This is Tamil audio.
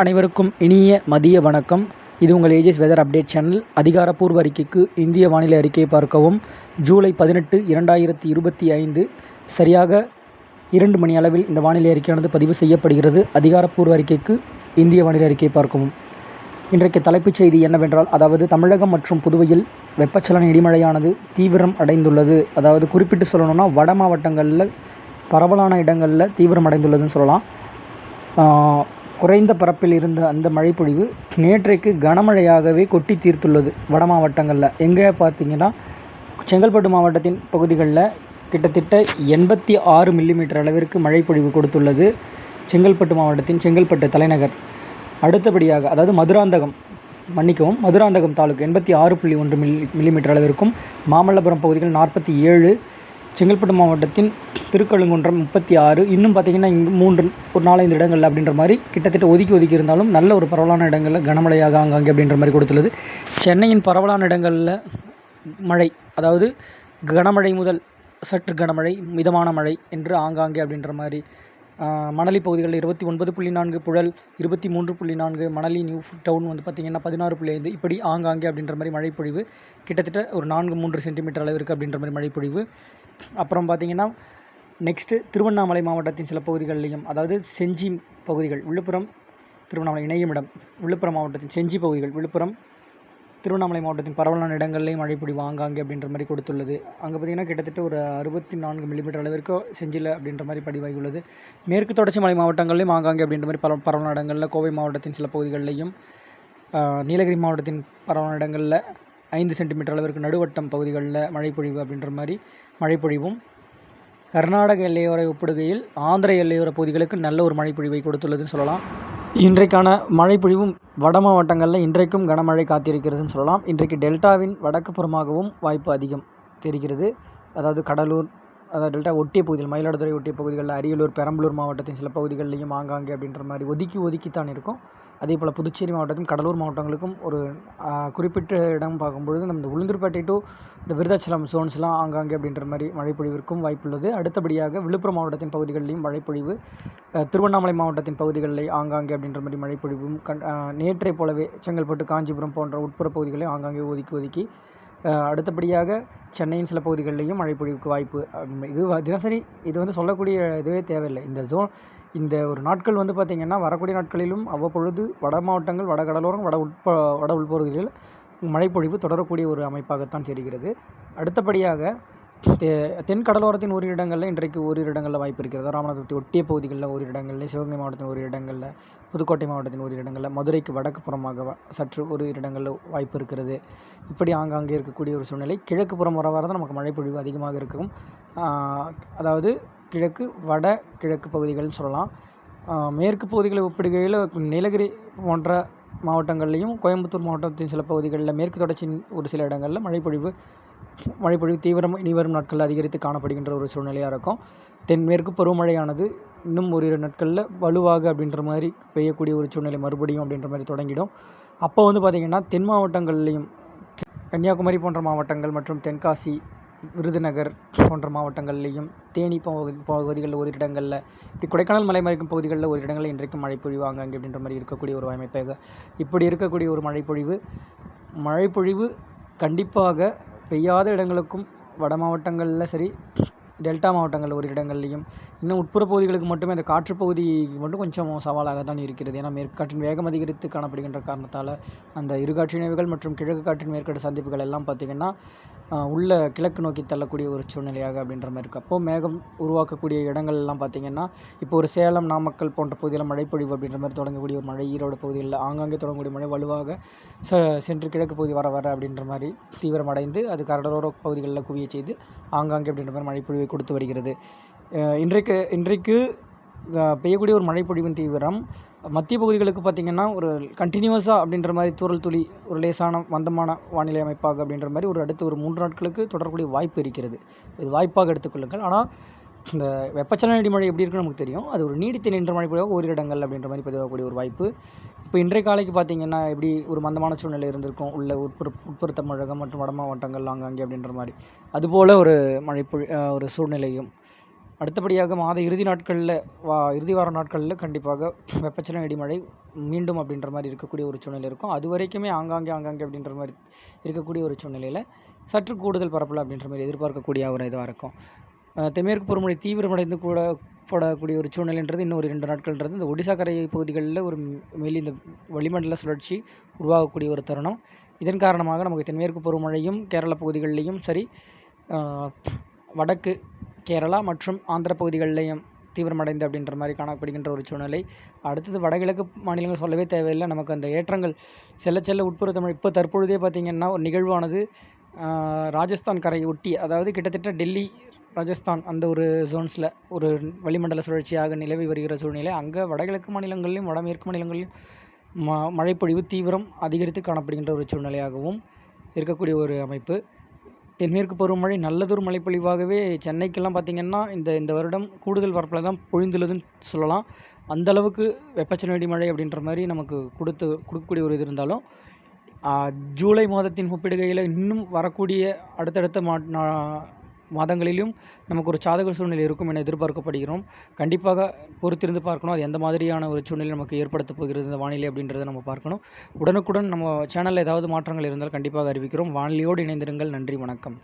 அனைவருக்கும் இனிய மதிய வணக்கம். இது உங்கள் ஏஜஸ் வெதர் அப்டேட் சேனல் அதிகாரப்பூர்வ அறிக்கைக்கு இந்திய வானிலை அறிக்கையை பார்க்கவும். ஜூலை பதினெட்டு இரண்டாயிரத்தி இருபத்தி ஐந்து சரியாக இரண்டு மணி அளவில் இந்த வானிலை அறிக்கையானது பதிவு செய்யப்படுகிறது. அதிகாரப்பூர்வ அறிக்கைக்கு இந்திய வானிலை அறிக்கையை பார்க்கவும். இன்றைக்கு தலைப்புச் செய்தி என்னவென்றால் அதாவது தமிழகம் மற்றும் புதுவையில் வெப்பச்சலன இடிமழையானது தீவிரம் அடைந்துள்ளது. அதாவது குறிப்பிட்டு சொல்லணும்னா வட மாவட்டங்களில் பரவலான இடங்களில் தீவிரம் அடைந்துள்ளதுன்னு சொல்லலாம். குறைந்த பரப்பில் இருந்த அந்த மழைப்பொழிவு நேற்றைக்கு கனமழையாகவே கொட்டி தீர்த்துள்ளது வட மாவட்டங்களில். எங்கே பார்த்தீங்கன்னா செங்கல்பட்டு மாவட்டத்தின் பகுதிகளில் கிட்டத்தட்ட எண்பத்தி ஆறு மில்லிமீட்டர் அளவிற்கு மழைப்பொழிவு கொடுத்துள்ளது செங்கல்பட்டு மாவட்டத்தின் செங்கல்பட்டு தலைநகர். அடுத்தபடியாக அதாவது மதுராந்தகம் மன்னிக்கவும் மதுராந்தகம் தாலுக்கு எண்பத்தி ஆறு புள்ளி ஒன்று மில்லி மில்லிமீட்டர் அளவிற்கும் மாமல்லபுரம் பகுதிகள் நாற்பத்தி ஏழு செங்கல்பட்டு மாவட்டத்தின் திருக்கழுங்குன்றம் முப்பத்தி ஆறு. இன்னும் பார்த்தீங்கன்னா இங்கே மூன்று ஒரு நாலஞ்சு இடங்கள் அப்படின்ற மாதிரி கிட்டத்தட்ட ஒதுக்கி ஒதுக்கி இருந்தாலும் நல்ல ஒரு பரவலான இடங்களில் கனமழையாக ஆங்காங்கே அப்படின்ற மாதிரி கொடுத்துள்ளது. சென்னையின் பரவலான இடங்களில் மழை அதாவது கனமழை முதல் சற்று கனமழை மிதமான மழை என்று ஆங்காங்கே அப்படின்ற மாதிரி மணலி பகுதிகளில் இருபத்தி ஒன்பது புள்ளி நான்கு புழல் இருபத்தி மூன்று புள்ளி நான்கு மணலி நியூ டவுன் வந்து பார்த்திங்கன்னா பதினாறு புள்ளி ஐந்து. இப்படி ஆங்காங்கே அப்படின்ற மாதிரி மழைப்பொழிவு கிட்டத்தட்ட ஒரு நான்கு மூன்று சென்டிமீட்டர் அளவு இருக்குது அப்படின்ற மாதிரி மழைப்பொழிவு. அப்புறம் பார்த்திங்கன்னா நெக்ஸ்ட்டு திருவண்ணாமலை மாவட்டத்தின் சில பகுதிகளிலையும் அதாவது செஞ்சி பகுதிகள் விழுப்புரம் திருவண்ணாமலை இணையமிடம் விழுப்புரம் மாவட்டத்தின் செஞ்சி பகுதிகள் விழுப்புரம் திருவண்ணாமலை மாவட்டத்தின் பரவலான இடங்கள்லேயும் மழை பொழிவு ஆங்காங்கே அப்படின்ற மாதிரி கொடுத்துள்ளது. அங்கே பார்த்திங்கன்னா கிட்டத்தட்ட ஒரு அறுபத்தி நான்கு மில்லிமீட்டர் அளவிற்கு செஞ்சில் அப்படின்ற மாதிரி பதிவாகியுள்ளது. மேற்கு தொடர்ச்சி மலை மாவட்டங்கள்லேயும் ஆங்காங்கே அப்படின்ற மாதிரி பரவ பரவலான இடங்களில் கோவை மாவட்டத்தின் சில பகுதிகளிலையும் நீலகிரி மாவட்டத்தின் பரவலான இடங்களில் ஐந்து சென்டிமீட்டர் அளவிற்கு நடுவட்டம் பகுதிகளில் மழைப்பொழிவு அப்படின்ற மாதிரி மழைப்பொழிவும் கர்நாடக எல்லையோரை ஒப்பிடுகையில் ஆந்திர எல்லையோர பகுதிகளுக்கு நல்ல ஒரு மழைப்பொழிவை கொடுத்துள்ளதுன்னு சொல்லலாம். இன்றைக்கான மழைப்பொழிவும் வட மாவட்டங்களில் இன்றைக்கும் கனமழை காத்திருக்கிறதுன்னு சொல்லலாம். இன்றைக்கு டெல்டாவின் வடக்கு புறமாகவும் வாய்ப்பு அதிகம் தெரிகிறது. அதாவது கடலூர் அதாவது டெல்டா ஒட்டிய பகுதியில் மயிலாடுதுறை ஒட்டிய பகுதிகளில் அரியலூர் பெரம்பலூர் மாவட்டத்தின் சில பகுதிகளிலையும் ஆங்காங்கே அப்படின்ற மாதிரி ஒதுக்கி ஒதுக்கித்தான் இருக்கும். அதே போல் புதுச்சேரி மாவட்டத்திலும் கடலூர் மாவட்டங்களுக்கும் ஒரு குறிப்பிட்ட இடம் பார்க்கும்பொழுது நம்ம இந்த உளுந்தூர்பேட்டை டு இந்த விருதாச்சலம் ஜோன்ஸ்லாம் ஆங்காங்கே அப்படின்ற மாதிரி மழைப்பொழிவிற்கும் வாய்ப்புள்ளது. அடுத்தபடியாக விழுப்புரம் மாவட்டத்தின் பகுதிகளிலும் மழைப்பொழிவு திருவண்ணாமலை மாவட்டத்தின் பகுதிகளில் ஆங்காங்கே அப்படின்ற மாதிரி மழைப்பொழிவும் கண் ஆஹ், நேற்றைப் போலவே செங்கல்பட்டு காஞ்சிபுரம் போன்ற உட்புற பகுதிகளையும் ஆங்காங்கே ஒதுக்கி ஒதுக்கி அடுத்தபடியாக சென்னையின் சில பகுதிகளிலையும் மழைப்பொழிவுக்கு வாய்ப்பு இது வ- தினசரி இது வந்து சொல்லக்கூடிய இதுவே தேவையில்லை. இந்த ஜோன் இந்த ஒரு நாட்கள் வந்து பார்த்திங்கன்னா வரக்கூடிய நாட்களிலும் அவ்வப்பொழுது வட மாவட்டங்கள் வட கடலோரம் வட உட்ப வட உள்பகுதிகளில் மழைப்பொழிவு தொடரக்கூடிய ஒரு அமைப்பாகத்தான் தெரிகிறது. அடுத்தபடியாக தெ- தென் கடலோரத்தின் ஓரிரு இடங்களில் இன்றைக்கு ஓரிரு இடங்களில் வாய்ப்பு இருக்கிறது. ராமநாதபுரத்தை ஒட்டிய பகுதிகளில் ஓரிரு இடங்களில் சிவகங்கை மாவட்டத்தின் ஓரிரு இடங்களில் புதுக்கோட்டை மாவட்டத்தின் ஓரிரு இடங்களில் மதுரைக்கு வடக்கு புறமாக சற்று ஓரிரு இடங்களில் வாய்ப்பு இருக்கிறது. இப்படி ஆங்காங்கே இருக்கக்கூடிய ஒரு சூழ்நிலை. கிழக்கு புறம் வர வர தான் நமக்கு மழைப்பொழிவு அதிகமாக இருக்கும். அதாவது கிழக்கு வட கிழக்கு பகுதிகள்னு சொல்லலாம். மேற்கு பகுதிகளை ஒப்பிடுகையில் நீலகிரி போன்ற மாவட்டங்கள்லையும் கோயம்புத்தூர் மாவட்டத்தின் சில பகுதிகளில் மேற்கு தொடர்ச்சியின் ஒரு சில இடங்களில் மழைப்பொழிவு மழைப்பொழிவு தீவிரம் இனி வரும் நாட்களில் அதிகரித்து காணப்படுகின்ற ஒரு சூழ்நிலையாக இருக்கும். தென்மேற்கு பருவமழையானது இன்னும் ஓரிரு நாட்களில் வலுவாக அப்படின்ற மாதிரி பெய்யக்கூடிய ஒரு சூழ்நிலை மறுபடியும் அப்படின்ற மாதிரி தொடங்கிடும். அப்போ வந்து பார்த்திங்கன்னா தென் மாவட்டங்கள்லேயும் கன்னியாகுமரி போன்ற மாவட்டங்கள் மற்றும் தென்காசி விருதுநகர் போன்ற மாவட்டங்கள்லேயும் தேனி பகுதிகளில் ஒரு இடங்களில் இப்படி கொடைக்கானல் மலை மறைக்கும் பகுதிகளில் ஒரு இடங்களில் இன்றைக்கும் மழைப்பொழிவு ஆங்காங்கே அப்படின்ற மாதிரி இருக்கக்கூடிய ஒரு அமைப்பாக இப்படி இருக்கக்கூடிய ஒரு மழைப்பொழிவு மழைப்பொழிவு கண்டிப்பாக பெய்யாத இடங்களுக்கும் வட மாவட்டங்களில் சரி டெல்டா மாவட்டங்கள் ஒரு இடங்கள்லையும். இன்னும் உட்புற பகுதிகளுக்கு மட்டுமே அந்த காற்று பகுதி மட்டும் கொஞ்சம் சவாலாக தான் இருக்கிறது. ஏன்னா மேற்காற்றின் வேகம் அதிகரித்து காணப்படுகின்ற காரணத்தால் அந்த இருகாற்று இணைவுகள் மற்றும் கிழக்கு காற்றின் மேற்கட்டு சந்திப்புகள் எல்லாம் பார்த்திங்கன்னா உள்ள கிழக்கு நோக்கி தள்ளக்கூடிய ஒரு சூழ்நிலையாக அப்படின்ற மாதிரி இருக்குது அப்போது மேகம் உருவாக்கக்கூடிய இடங்கள் எல்லாம் பார்த்திங்கன்னா இப்போ ஒரு சேலம் நாமக்கல் போன்ற பகுதியில் மழைப்பொழிவு அப்படின்ற மாதிரி தொடங்கக்கூடிய ஒரு மழை ஈரோடு பகுதிகளில் ஆங்காங்கே தொடங்கக்கூடிய மழை வலுவாக ச சென்று கிழக்கு பகுதி வர வர அப்படின்ற மாதிரி தீவிரமடைந்து அது கடலோர பகுதிகளில் குவிய செய்து ஆங்காங்கே அப்படின்ற மாதிரி மழைப்பொழிவை கொடுத்து வருகிறது. இன்றைக்கு இன்றைக்கு பெய்யக்கூடிய ஒரு மழைப்பொழிவின் தீவிரம் மத்திய பகுதிகளுக்கு பார்த்திங்கன்னா ஒரு கண்டினியூஸாக அப்படின்ற மாதிரி தூறல் துளி ஒரு லேசான மந்தமான வானிலை அமைப்பாக அப்படின்ற மாதிரி ஒரு அடுத்த ஒரு மூன்று நாட்களுக்கு தொடரக்கூடிய வாய்ப்பு இருக்கிறது. இது வாய்ப்பாக எடுத்துக்கொள்ளுங்கள். ஆனால் இந்த வெப்பச்சலன இடிமழை எப்படி இருக்குன்னு நமக்கு தெரியும். அது ஒரு நீடித்து நின்ற மழை பொழிவாக ஓரிரு இடங்கள் அப்படின்ற மாதிரி பதிவாகக்கூடிய ஒரு வாய்ப்பு. இப்போ இன்றைய காலைக்கு பார்த்தீங்கன்னா எப்படி ஒரு மந்தமான சூழ்நிலை இருந்திருக்கும். உள்ள உட்புற உட்புற தமிழகம் மற்றும் வட மாவட்டங்கள் ஆங்காங்கே அப்படின்ற மாதிரி. அதுபோல் ஒரு மழை பொழி ஒரு சூழ்நிலையும். அடுத்தபடியாக மாத இறுதி நாட்களில் வா இறுதி வார நாட்களில் கண்டிப்பாக வெப்பச்சலன இடிமழை மீண்டும் அப்படின்ற மாதிரி இருக்கக்கூடிய ஒரு சூழ்நிலை இருக்கும். அது வரைக்குமே ஆங்காங்கே ஆங்காங்கே அப்படின்ற மாதிரி இருக்கக்கூடிய ஒரு சூழ்நிலையில் சற்று கூடுதல் பரப்பலாம் அப்படின்ற மாதிரி எதிர்பார்க்கக்கூடிய ஒரு இதுவாக இருக்கும். தென்மேற்கு பருவமழை தீவிரமடைந்து கூட போடக்கூடிய ஒரு சூழ்நிலைன்றது இன்னும் ஒரு ரெண்டு நாட்கள்ன்றது. இந்த ஒடிசா கரை பகுதிகளில் ஒரு மேலி இந்த வளிமண்டல சுழற்சி உருவாகக்கூடிய ஒரு தருணம். இதன் காரணமாக நமக்கு தென்மேற்கு பருவமழையும் கேரள பகுதிகளிலையும் சரி வடக்கு கேரளா மற்றும் ஆந்திர பகுதிகளிலையும் தீவிரமடைந்து அப்படின்ற மாதிரி காணப்படுகின்ற ஒரு சூழ்நிலை. அடுத்தது வடகிழக்கு மாநிலங்கள் சொல்லவே தேவையில்லை. நமக்கு அந்த ஏற்றங்கள் செல்ல செல்ல உட்புற தமிழ் இப்போ தற்பொழுதே பார்த்திங்கன்னா ஒரு நிகழ்வானது ராஜஸ்தான் கரையை ஒட்டி அதாவது கிட்டத்தட்ட டெல்லி ராஜஸ்தான் அந்த ஒரு ஜோன்ஸில் ஒரு வளிமண்டல சுழற்சியாக நிலவி வருகிற சூழ்நிலை. அங்கே வடகிழக்கு மாநிலங்களிலும் வடமேற்கு மாநிலங்களிலும் ம மழைப்பொழிவு தீவிரம் அதிகரித்து காணப்படுகின்ற ஒரு சூழ்நிலையாகவும் இருக்கக்கூடிய ஒரு அமைப்பு. தென்மேற்கு பருவமழை நல்லதொரு மழைப்பொழிவாகவே சென்னைக்கெல்லாம் பார்த்திங்கன்னா இந்த இந்த வருடம் கூடுதல் பரப்பில் தான் பொழிந்துள்ளதுன்னு சொல்லலாம். அந்த அளவுக்கு மழை அப்படின்ற மாதிரி நமக்கு கொடுத்து கொடுக்கக்கூடிய ஒரு இது இருந்தாலும் ஜூலை மாதத்தின் ஒப்பிடுகையில் இன்னும் வரக்கூடிய அடுத்தடுத்த மா நா- மாதங்களிலும் நமக்கு ஒரு சாதக சூழ்நிலை இருக்கும் என எதிர்பார்க்கப்படுகிறோம். கண்டிப்பாக பொறுத்திருந்து பார்க்கணும். அது எந்த மாதிரியான ஒரு சூழ்நிலை நமக்கு ஏற்படுத்த போகிறது இந்த வானிலை அப்படின்றத நம்ம பார்க்கணும். உடனுக்குடன் நம்ம சேனலில் ஏதாவது மாற்றங்கள் இருந்தால் கண்டிப்பாக அறிவிக்கிறோம். வானிலையோடு இணைந்திருங்கள். நன்றி வணக்கம்.